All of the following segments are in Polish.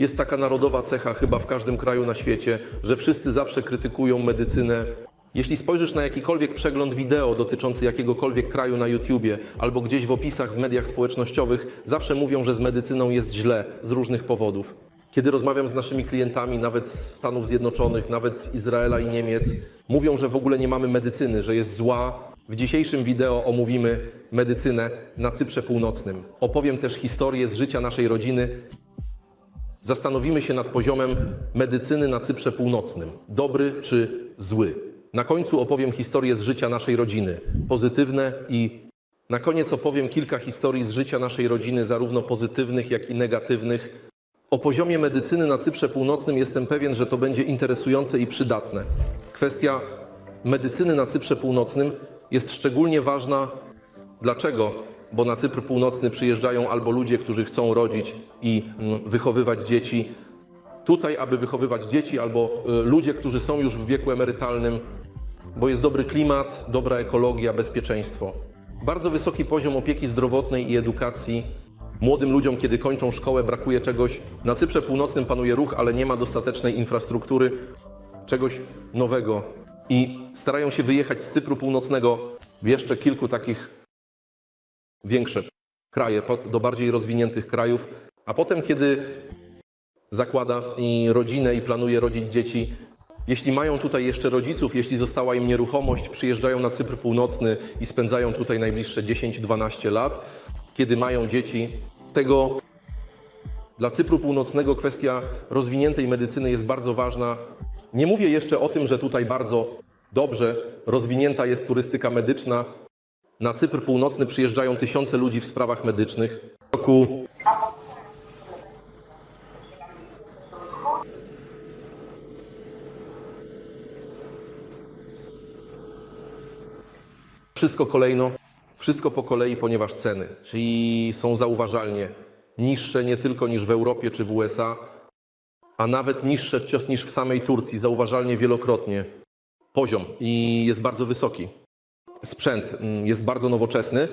Jest taka narodowa cecha chyba w każdym kraju na świecie, że wszyscy zawsze krytykują medycynę. Jeśli spojrzysz na jakikolwiek przegląd wideo dotyczący jakiegokolwiek kraju na YouTubie albo gdzieś w opisach w mediach społecznościowych, zawsze mówią, że z medycyną jest źle z różnych powodów. Kiedy rozmawiam z naszymi klientami, nawet z Stanów Zjednoczonych, nawet z Izraela i Niemiec, mówią, że w ogóle nie mamy medycyny, że jest zła. W dzisiejszym wideo omówimy medycynę na Cyprze Północnym. Opowiem też historię z życia naszej rodziny, Zastanowimy się nad poziomem medycyny na Cyprze Północnym. Dobry czy zły? Na końcu opowiem historię z życia naszej rodziny, pozytywne i na koniec opowiem kilka historii z życia naszej rodziny, zarówno pozytywnych, jak i negatywnych. O poziomie medycyny na Cyprze Północnym jestem pewien, że to będzie interesujące i przydatne. Kwestia medycyny na Cyprze Północnym jest szczególnie ważna Dlaczego? Bo na Cypr Północny przyjeżdżają albo ludzie, którzy chcą rodzić i mm, wychowywać dzieci tutaj, aby wychowywać dzieci, albo y, ludzie, którzy są już w wieku emerytalnym, bo jest dobry klimat, dobra ekologia, bezpieczeństwo. Bardzo wysoki poziom opieki zdrowotnej i edukacji. Młodym ludziom, kiedy kończą szkołę, brakuje czegoś. Na Cyprze Północnym panuje ruch, ale nie ma dostatecznej infrastruktury, czegoś nowego. I starają się wyjechać z Cypru Północnego w jeszcze kilku takich większe kraje, do bardziej rozwiniętych krajów, a potem, kiedy zakłada i rodzinę i planuje rodzić dzieci, jeśli mają tutaj jeszcze rodziców, jeśli została im nieruchomość, przyjeżdżają na Cypr Północny i spędzają tutaj najbliższe 10-12 lat, kiedy mają dzieci. Tego dla Cypru Północnego kwestia rozwiniętej medycyny jest bardzo ważna. Nie mówię jeszcze o tym, że tutaj bardzo dobrze rozwinięta jest turystyka medyczna. Na Cypr Północny przyjeżdżają tysiące ludzi w sprawach medycznych. W roku Wszystko kolejno, wszystko po kolei, ponieważ ceny, czyli są zauważalnie niższe nie tylko niż w Europie czy w USA, a nawet niższe cios niż w samej Turcji, zauważalnie wielokrotnie. Poziom i jest bardzo wysoki. Sprzęt mm, jest bardzo nowoczesny.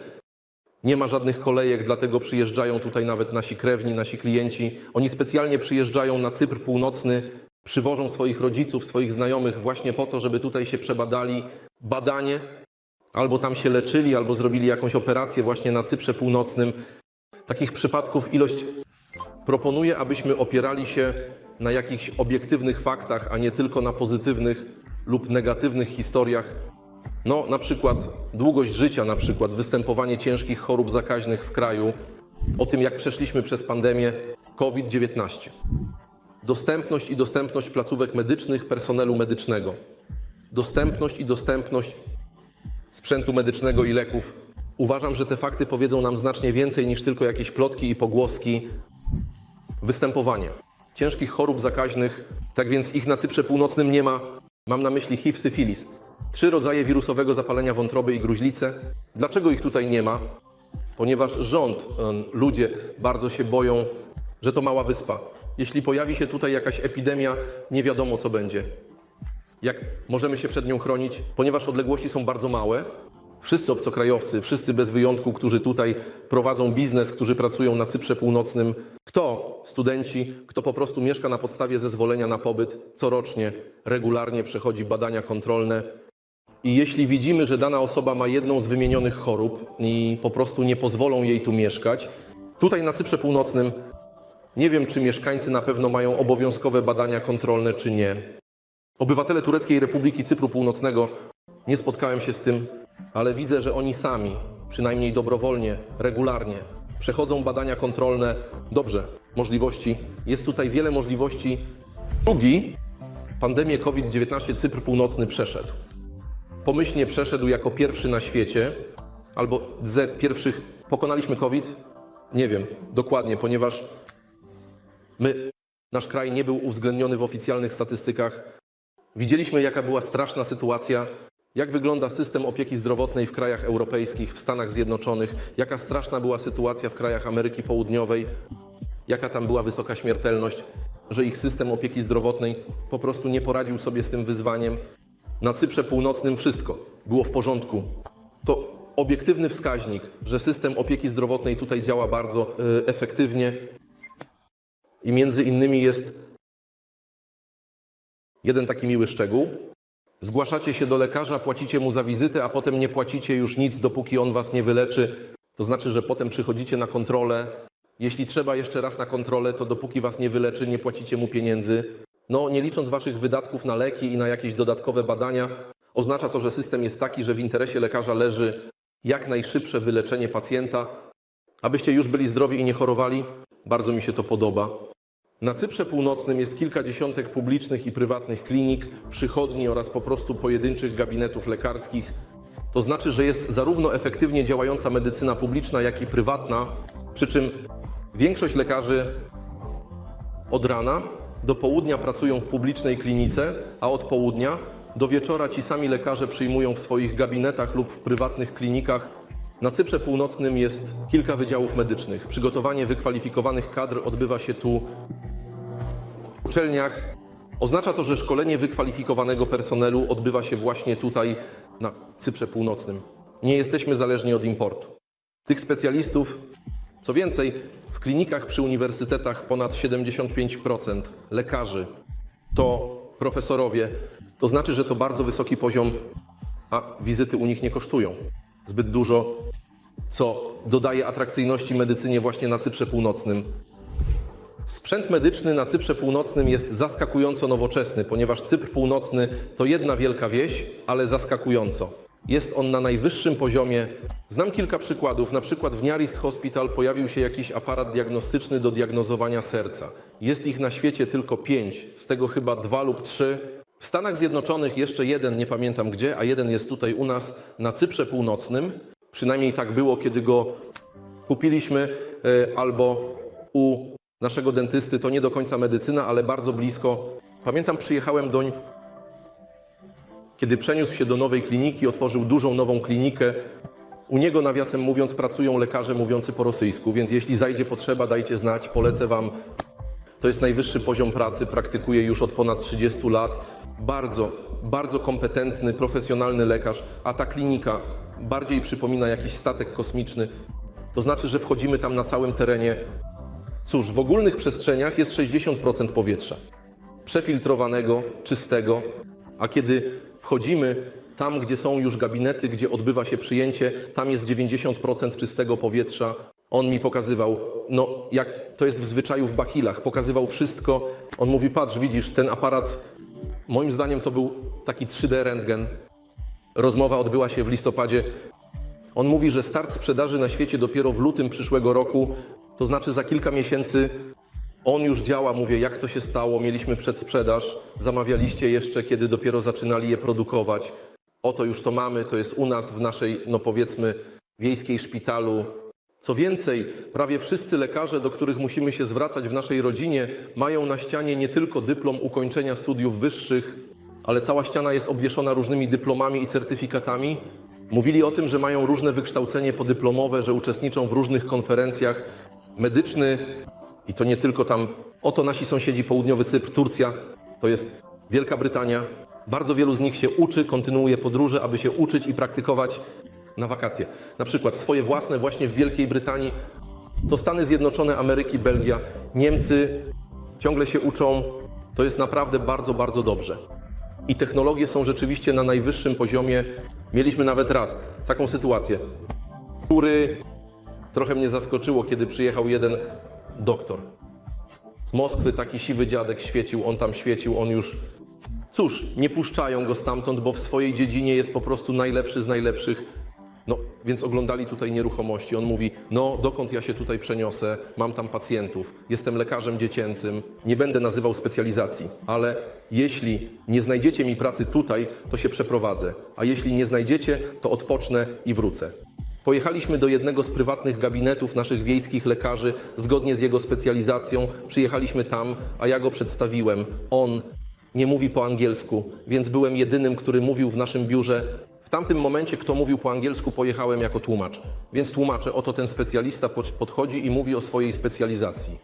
Nie ma żadnych kolejek, dlatego przyjeżdżają tutaj nawet nasi krewni, nasi klienci. Oni specjalnie przyjeżdżają na Cypr Północny, przywożą swoich rodziców, swoich znajomych właśnie po to, żeby tutaj się przebadali. Badanie albo tam się leczyli, albo zrobili jakąś operację właśnie na Cyprze Północnym. Takich przypadków ilość proponuję, abyśmy opierali się na jakichś obiektywnych faktach, a nie tylko na pozytywnych lub negatywnych historiach. No, na przykład długość życia, na przykład występowanie ciężkich chorób zakaźnych w kraju, o tym jak przeszliśmy przez pandemię COVID-19. Dostępność i dostępność placówek medycznych, personelu medycznego. Dostępność i dostępność sprzętu medycznego i leków. Uważam, że te fakty powiedzą nam znacznie więcej niż tylko jakieś plotki i pogłoski. Występowanie ciężkich chorób zakaźnych, tak więc ich na Cyprze Północnym nie ma. Mam na myśli HIV, syfilis. Trzy rodzaje wirusowego zapalenia wątroby i gruźlicę. Dlaczego ich tutaj nie ma? Ponieważ rząd, em, ludzie bardzo się boją, że to mała wyspa. Jeśli pojawi się tutaj jakaś epidemia, nie wiadomo co będzie jak możemy się przed nią chronić, ponieważ odległości są bardzo małe. Wszyscy obcokrajowcy, wszyscy bez wyjątku, którzy tutaj prowadzą biznes, którzy pracują na Cyprze Północnym, kto studenci, kto po prostu mieszka na podstawie zezwolenia na pobyt, corocznie, regularnie przechodzi badania kontrolne. I jeśli widzimy, że dana osoba ma jedną z wymienionych chorób i po prostu nie pozwolą jej tu mieszkać, tutaj na Cyprze Północnym nie wiem, czy mieszkańcy na pewno mają obowiązkowe badania kontrolne, czy nie. Obywatele Tureckiej Republiki Cypru Północnego nie spotkałem się z tym, ale widzę, że oni sami, przynajmniej dobrowolnie, regularnie, przechodzą badania kontrolne. Dobrze, możliwości. Jest tutaj wiele możliwości. Drugi, pandemię COVID-19 Cypr Północny przeszedł. Pomyślnie przeszedł jako pierwszy na świecie, albo ze pierwszych. Pokonaliśmy COVID? Nie wiem dokładnie, ponieważ my, nasz kraj nie był uwzględniony w oficjalnych statystykach Widzieliśmy, jaka była straszna sytuacja, jak wygląda system opieki zdrowotnej w krajach europejskich, w Stanach Zjednoczonych, jaka straszna była sytuacja w krajach Ameryki Południowej, jaka tam była wysoka śmiertelność, że ich system opieki zdrowotnej po prostu nie poradził sobie z tym wyzwaniem. Na Cyprze Północnym wszystko było w porządku. To obiektywny wskaźnik, że system opieki zdrowotnej tutaj działa bardzo e, efektywnie, I między innymi jest jeden taki miły szczegół. Zgłaszacie się do lekarza, płacicie mu za wizytę, a potem nie płacicie już nic, dopóki on was nie wyleczy. To znaczy, że potem przychodzicie na kontrolę. Jeśli trzeba jeszcze raz na kontrolę, to dopóki was nie wyleczy, nie płacicie mu pieniędzy. No, nie licząc waszych wydatków na leki i na jakieś dodatkowe badania, oznacza to, że system jest taki, że w interesie lekarza leży jak najszybsze wyleczenie pacjenta, abyście już byli zdrowi i nie chorowali. Bardzo mi się to podoba. Na Cyprze Północnym jest kilka dziesiątek publicznych i prywatnych klinik, przychodni oraz po prostu pojedynczych gabinetów lekarskich. To znaczy, że jest zarówno efektywnie działająca medycyna publiczna, jak i prywatna, przy czym większość lekarzy od rana do południa pracują w publicznej klinice, a od południa do wieczora ci sami lekarze przyjmują w swoich gabinetach lub w prywatnych klinikach. Na Cyprze Północnym jest kilka wydziałów medycznych. Przygotowanie wykwalifikowanych kadr odbywa się tu w uczelniach. Oznacza to, że szkolenie wykwalifikowanego personelu odbywa się właśnie tutaj na Cyprze Północnym. Nie jesteśmy zależni od importu. Tych specjalistów, co więcej, w klinikach przy uniwersytetach ponad 75% lekarzy to profesorowie. To znaczy, że to bardzo wysoki poziom, a wizyty u nich nie kosztują zbyt dużo, co dodaje atrakcyjności medycynie właśnie na Cyprze Północnym. Sprzęt medyczny na Cyprze Północnym jest zaskakująco nowoczesny, ponieważ Cypr Północny to jedna wielka wieś, ale zaskakująco. Jest on na najwyższym poziomie. Znam kilka przykładów. Na przykład w Niarist Hospital pojawił się jakiś aparat diagnostyczny do diagnozowania serca. Jest ich na świecie tylko pięć, z tego chyba dwa lub trzy. W Stanach Zjednoczonych jeszcze jeden, nie pamiętam gdzie, a jeden jest tutaj u nas na Cyprze Północnym. Przynajmniej tak było, kiedy go kupiliśmy, e, albo u naszego dentysty. To nie do końca medycyna, ale bardzo blisko. Pamiętam, przyjechałem doń kiedy przeniósł się do nowej kliniki, otworzył dużą nową klinikę. U niego, nawiasem mówiąc, pracują lekarze mówiący po rosyjsku, więc jeśli zajdzie potrzeba, dajcie znać, polecę Wam. To jest najwyższy poziom pracy, praktykuję już od ponad 30 lat. Bardzo, bardzo kompetentny, profesjonalny lekarz, a ta klinika bardziej przypomina jakiś statek kosmiczny. To znaczy, że wchodzimy tam na całym terenie. Cóż, w ogólnych przestrzeniach jest 60% powietrza przefiltrowanego, czystego, a kiedy wchodzimy tam, gdzie są już gabinety, gdzie odbywa się przyjęcie, tam jest 90% czystego powietrza. On mi pokazywał, no jak to jest w zwyczaju w bakilach, pokazywał wszystko. On mówi, patrz, widzisz, ten aparat, moim zdaniem to był taki 3D rentgen. Rozmowa odbyła się w listopadzie on mówi, że start sprzedaży na świecie dopiero w lutym przyszłego roku, to znaczy za kilka miesięcy on już działa. Mówię, jak to się stało? Mieliśmy przedsprzedaż, zamawialiście jeszcze, kiedy dopiero zaczynali je produkować. Oto już to mamy, to jest u nas w naszej, no powiedzmy, wiejskiej szpitalu. Co więcej, prawie wszyscy lekarze, do których musimy się zwracać w naszej rodzinie, mają na ścianie nie tylko dyplom ukończenia studiów wyższych, ale cała ściana jest obwieszona różnymi dyplomami i certyfikatami. Mówili o tym, że mają różne wykształcenie podyplomowe, że uczestniczą w różnych konferencjach. Medyczny, i to nie tylko tam, oto nasi sąsiedzi, południowy Cypr, Turcja, to jest Wielka Brytania. Bardzo wielu z nich się uczy, kontynuuje podróże, aby się uczyć i praktykować na wakacje. Na przykład swoje własne właśnie w Wielkiej Brytanii, to Stany Zjednoczone, Ameryki, Belgia, Niemcy ciągle się uczą. To jest naprawdę bardzo, bardzo dobrze i technologie są rzeczywiście na najwyższym poziomie. Mieliśmy nawet raz taką sytuację, który trochę mnie zaskoczyło, kiedy przyjechał jeden doktor z Moskwy, taki siwy dziadek świecił, on tam świecił, on już. Cóż, nie puszczają go stamtąd, bo w swojej dziedzinie jest po prostu najlepszy z najlepszych. No, więc oglądali tutaj nieruchomości. On mówi: No, dokąd ja się tutaj przeniosę? Mam tam pacjentów, jestem lekarzem dziecięcym, nie będę nazywał specjalizacji, ale jeśli nie znajdziecie mi pracy tutaj, to się przeprowadzę, a jeśli nie znajdziecie, to odpocznę i wrócę. Pojechaliśmy do jednego z prywatnych gabinetów naszych wiejskich lekarzy, zgodnie z jego specjalizacją. Przyjechaliśmy tam, a ja go przedstawiłem. On nie mówi po angielsku, więc byłem jedynym, który mówił w naszym biurze. W tamtym momencie, kto mówił po angielsku, pojechałem jako tłumacz. Więc tłumaczę, oto ten specjalista pod- podchodzi i mówi o swojej specjalizacji.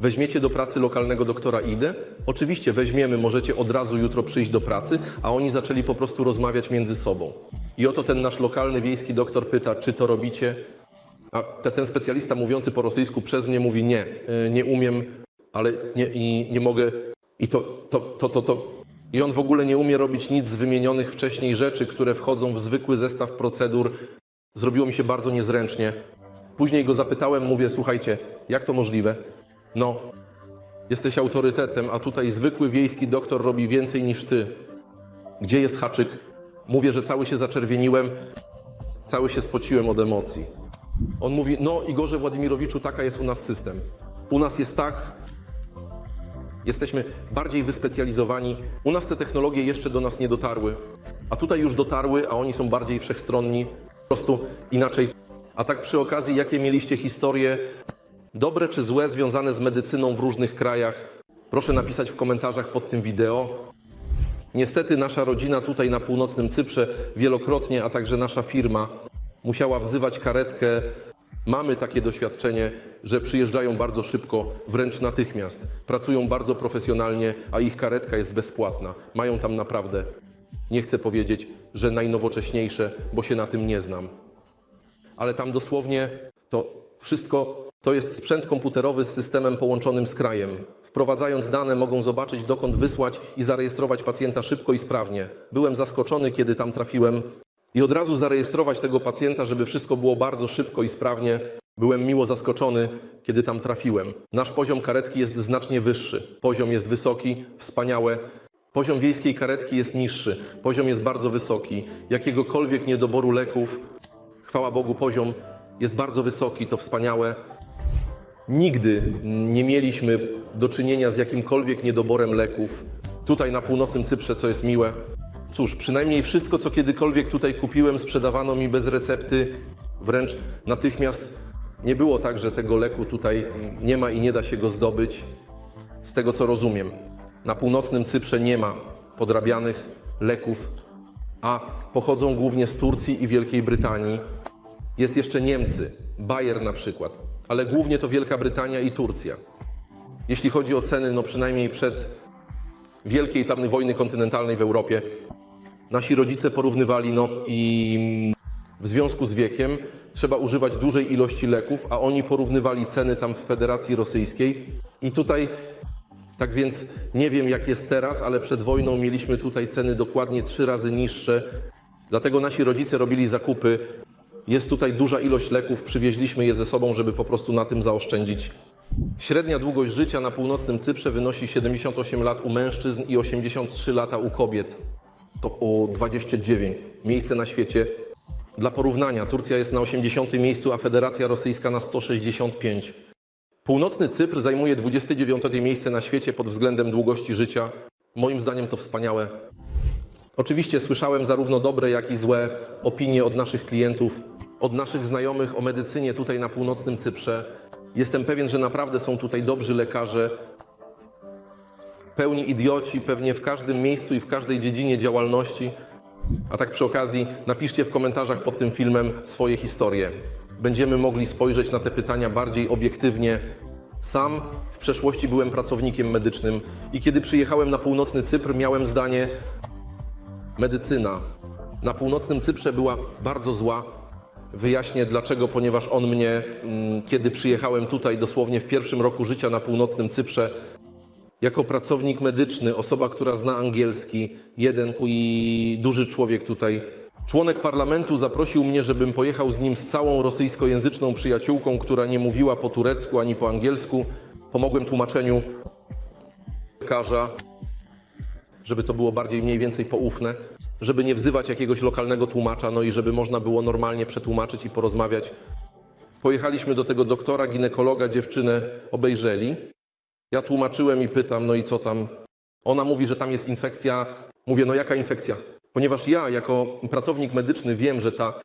Weźmiecie do pracy lokalnego doktora Idę? Oczywiście weźmiemy, możecie od razu jutro przyjść do pracy, a oni zaczęli po prostu rozmawiać między sobą. I oto ten nasz lokalny wiejski doktor pyta, czy to robicie? A te- ten specjalista mówiący po rosyjsku przez mnie mówi nie, y, nie umiem. ale nie, i nie mogę. I to, to, to, to, to. I on w ogóle nie umie robić nic z wymienionych wcześniej rzeczy, które wchodzą w zwykły zestaw procedur. Zrobiło mi się bardzo niezręcznie. Później go zapytałem, mówię, słuchajcie, jak to możliwe? No, jesteś autorytetem, a tutaj zwykły wiejski doktor robi więcej niż ty. Gdzie jest haczyk? Mówię, że cały się zaczerwieniłem, cały się spociłem od emocji. On mówi, no Igorze Władimirowiczu, taka jest u nas system. U nas jest tak, jesteśmy bardziej wyspecjalizowani. U nas te technologie jeszcze do nas nie dotarły, a tutaj już dotarły, a oni są bardziej wszechstronni, po prostu inaczej. A tak przy okazji, jakie mieliście historie, dobre czy złe, związane z medycyną w różnych krajach? Proszę napisać w komentarzach pod tym wideo. Niestety nasza rodzina tutaj na północnym Cyprze wielokrotnie, a także nasza firma musiała wzywać karetkę. Mamy takie doświadczenie, że przyjeżdżają bardzo szybko, wręcz natychmiast. Pracują bardzo profesjonalnie, a ich karetka jest bezpłatna. Mają tam naprawdę, nie chcę powiedzieć, że najnowocześniejsze, bo się na tym nie znam. Ale tam dosłownie to wszystko to jest sprzęt komputerowy z systemem połączonym z krajem. Wprowadzając dane, mogą zobaczyć, dokąd wysłać i zarejestrować pacjenta szybko i sprawnie. Byłem zaskoczony, kiedy tam trafiłem i od razu zarejestrować tego pacjenta, żeby wszystko było bardzo szybko i sprawnie. Byłem miło zaskoczony, kiedy tam trafiłem. Nasz poziom karetki jest znacznie wyższy. Poziom jest wysoki, wspaniałe. Poziom wiejskiej karetki jest niższy. Poziom jest bardzo wysoki. Jakiegokolwiek niedoboru leków, chwała Bogu, poziom jest bardzo wysoki, to wspaniałe. Nigdy nie mieliśmy do czynienia z jakimkolwiek niedoborem leków. Tutaj na północnym Cyprze, co jest miłe. Cóż, przynajmniej wszystko, co kiedykolwiek tutaj kupiłem, sprzedawano mi bez recepty, wręcz natychmiast. Nie było tak, że tego leku tutaj nie ma i nie da się go zdobyć. Z tego co rozumiem, na północnym Cyprze nie ma podrabianych leków, a pochodzą głównie z Turcji i Wielkiej Brytanii. Jest jeszcze Niemcy, Bayer na przykład, ale głównie to Wielka Brytania i Turcja. Jeśli chodzi o ceny, no przynajmniej przed wielkiej tamnej wojny kontynentalnej w Europie, nasi rodzice porównywali, no i w związku z wiekiem trzeba używać dużej ilości leków, a oni porównywali ceny tam w Federacji Rosyjskiej. I tutaj, tak więc nie wiem jak jest teraz, ale przed wojną mieliśmy tutaj ceny dokładnie trzy razy niższe. Dlatego nasi rodzice robili zakupy. Jest tutaj duża ilość leków, przywieźliśmy je ze sobą, żeby po prostu na tym zaoszczędzić. Średnia długość życia na północnym Cyprze wynosi 78 lat u mężczyzn i 83 lata u kobiet. To o 29 miejsce na świecie. Dla porównania, Turcja jest na 80 miejscu, a Federacja Rosyjska na 165. Północny Cypr zajmuje 29 miejsce na świecie pod względem długości życia. Moim zdaniem to wspaniałe. Oczywiście słyszałem zarówno dobre, jak i złe opinie od naszych klientów, od naszych znajomych o medycynie tutaj na północnym Cyprze. Jestem pewien, że naprawdę są tutaj dobrzy lekarze, pełni idioci pewnie w każdym miejscu i w każdej dziedzinie działalności. A tak przy okazji, napiszcie w komentarzach pod tym filmem swoje historie. Będziemy mogli spojrzeć na te pytania bardziej obiektywnie. Sam w przeszłości byłem pracownikiem medycznym i kiedy przyjechałem na północny Cypr, miałem zdanie: medycyna na północnym Cyprze była bardzo zła. Wyjaśnię dlaczego, ponieważ on mnie, mm, kiedy przyjechałem tutaj, dosłownie w pierwszym roku życia na północnym Cyprze, jako pracownik medyczny, osoba, która zna angielski, jeden i duży człowiek tutaj, członek parlamentu zaprosił mnie, żebym pojechał z nim z całą rosyjskojęzyczną przyjaciółką, która nie mówiła po turecku ani po angielsku. Pomogłem tłumaczeniu lekarza, żeby to było bardziej mniej więcej poufne, żeby nie wzywać jakiegoś lokalnego tłumacza, no i żeby można było normalnie przetłumaczyć i porozmawiać. Pojechaliśmy do tego doktora, ginekologa, dziewczynę obejrzeli. Ja tłumaczyłem i pytam, no i co tam? Ona mówi, że tam jest infekcja. Mówię, no jaka infekcja? Ponieważ ja, jako pracownik medyczny, wiem, że ta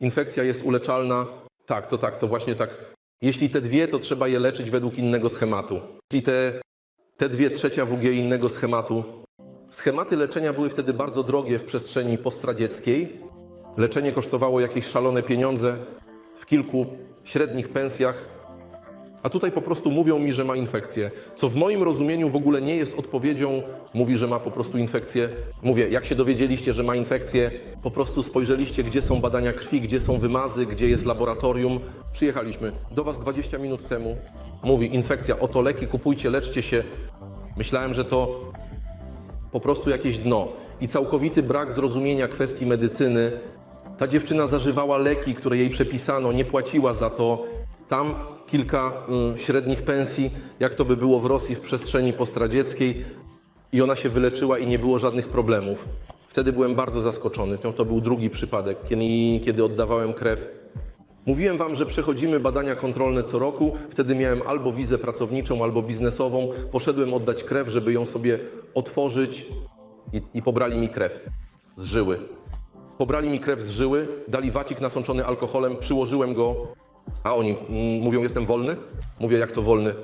infekcja jest uleczalna. Tak, to tak, to właśnie tak. Jeśli te dwie, to trzeba je leczyć według innego schematu. Jeśli te, te dwie trzecia WG innego schematu. Schematy leczenia były wtedy bardzo drogie w przestrzeni postradzieckiej. Leczenie kosztowało jakieś szalone pieniądze w kilku średnich pensjach. A tutaj po prostu mówią mi, że ma infekcję, co w moim rozumieniu w ogóle nie jest odpowiedzią. Mówi, że ma po prostu infekcję. Mówię, jak się dowiedzieliście, że ma infekcję, po prostu spojrzeliście, gdzie są badania krwi, gdzie są wymazy, gdzie jest laboratorium. Przyjechaliśmy do Was 20 minut temu. Mówi, infekcja, oto leki, kupujcie, leczcie się. Myślałem, że to po prostu jakieś dno i całkowity brak zrozumienia kwestii medycyny. Ta dziewczyna zażywała leki, które jej przepisano, nie płaciła za to. Tam kilka mm, średnich pensji, jak to by było w Rosji w przestrzeni postradzieckiej i ona się wyleczyła i nie było żadnych problemów. Wtedy byłem bardzo zaskoczony. To, był drugi przypadek, kiedy, kiedy oddawałem krew. Mówiłem Wam, że przechodzimy badania kontrolne co roku. Wtedy miałem albo wizę pracowniczą, albo biznesową. Poszedłem oddać krew, żeby ją sobie otworzyć i, i pobrali mi krew z żyły. Pobrali mi krew z żyły, dali wacik nasączony alkoholem, przyłożyłem go, a oni mm, mówią, jestem wolny? Mówię, jak to wolny?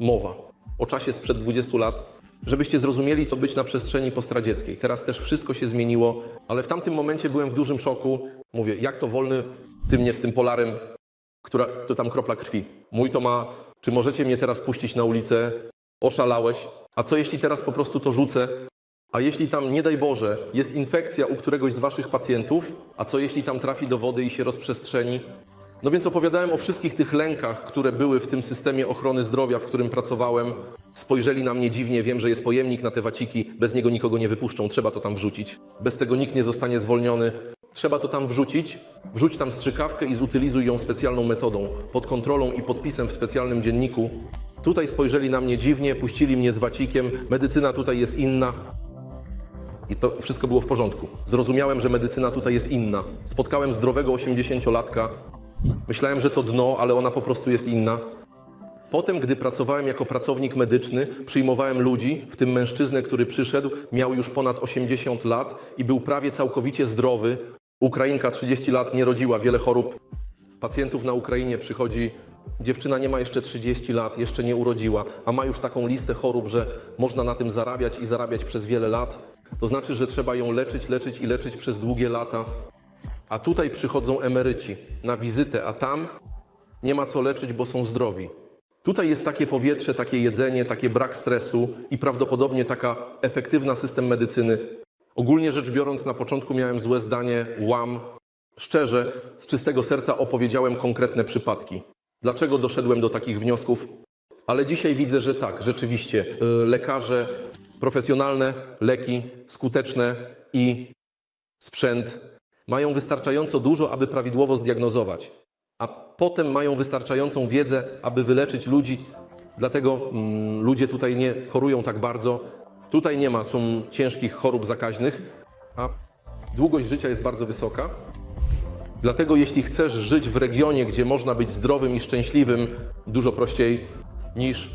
Mowa o czasie sprzed 20 lat. Żebyście zrozumieli, to być na przestrzeni postradzieckiej. Teraz też wszystko się zmieniło, ale w tamtym momencie byłem w dużym szoku. Mówię, jak to wolny, ty mnie z tym polarem, która, to tam kropla krwi. Mój to ma, czy możecie mnie teraz puścić na ulicę? Oszalałeś. A co jeśli teraz po prostu to rzucę? A jeśli tam, nie daj Boże, jest infekcja u któregoś z waszych pacjentów? A co jeśli tam trafi do wody i się rozprzestrzeni? No więc opowiadałem o wszystkich tych lękach, które były w tym systemie ochrony zdrowia, w którym pracowałem. Spojrzeli na mnie dziwnie, wiem, że jest pojemnik na te waciki, bez niego nikogo nie wypuszczą, trzeba to tam wrzucić. Bez tego nikt nie zostanie zwolniony. Trzeba to tam wrzucić, wrzuć tam strzykawkę i zutylizuj ją specjalną metodą, pod kontrolą i podpisem w specjalnym dzienniku. Tutaj spojrzeli na mnie dziwnie, puścili mnie z wacikiem, medycyna tutaj jest inna. I to wszystko było w porządku. Zrozumiałem, że medycyna tutaj jest inna. Spotkałem zdrowego 80-latka. Myślałem, że to dno, ale ona po prostu jest inna. Potem, gdy pracowałem jako pracownik medyczny, przyjmowałem ludzi, w tym mężczyznę, który przyszedł, miał już ponad 80 lat i był prawie całkowicie zdrowy. Ukrainka 30 lat nie rodziła, wiele chorób. Pacjentów na Ukrainie przychodzi, dziewczyna nie ma jeszcze 30 lat, jeszcze nie urodziła, a ma już taką listę chorób, że można na tym zarabiać i zarabiać przez wiele lat. To znaczy, że trzeba ją leczyć, leczyć i leczyć przez długie lata. A tutaj przychodzą emeryci na wizytę, a tam nie ma co leczyć, bo są zdrowi. Tutaj jest takie powietrze, takie jedzenie, taki brak stresu i prawdopodobnie taka efektywna system medycyny. Ogólnie rzecz biorąc, na początku miałem złe zdanie, łam. Szczerze, z czystego serca opowiedziałem konkretne przypadki. Dlaczego doszedłem do takich wniosków? Ale dzisiaj widzę, że tak, rzeczywiście, y, lekarze, profesjonalne leki, skuteczne i sprzęt mają wystarczająco dużo, aby prawidłowo zdiagnozować, a potem mają wystarczającą wiedzę, aby wyleczyć ludzi. Dlatego mm, ludzie tutaj nie chorują tak bardzo. Tutaj nie ma są ciężkich chorób zakaźnych, a długość życia jest bardzo wysoka. Dlatego jeśli chcesz żyć w regionie, gdzie można być zdrowym i szczęśliwym, dużo prościej niż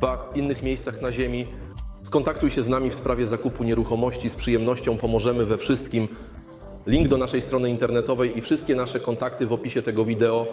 w innych miejscach na Ziemi, skontaktuj się z nami w sprawie zakupu nieruchomości. Z przyjemnością pomożemy we wszystkim. Link do naszej strony internetowej i wszystkie nasze kontakty w opisie tego wideo.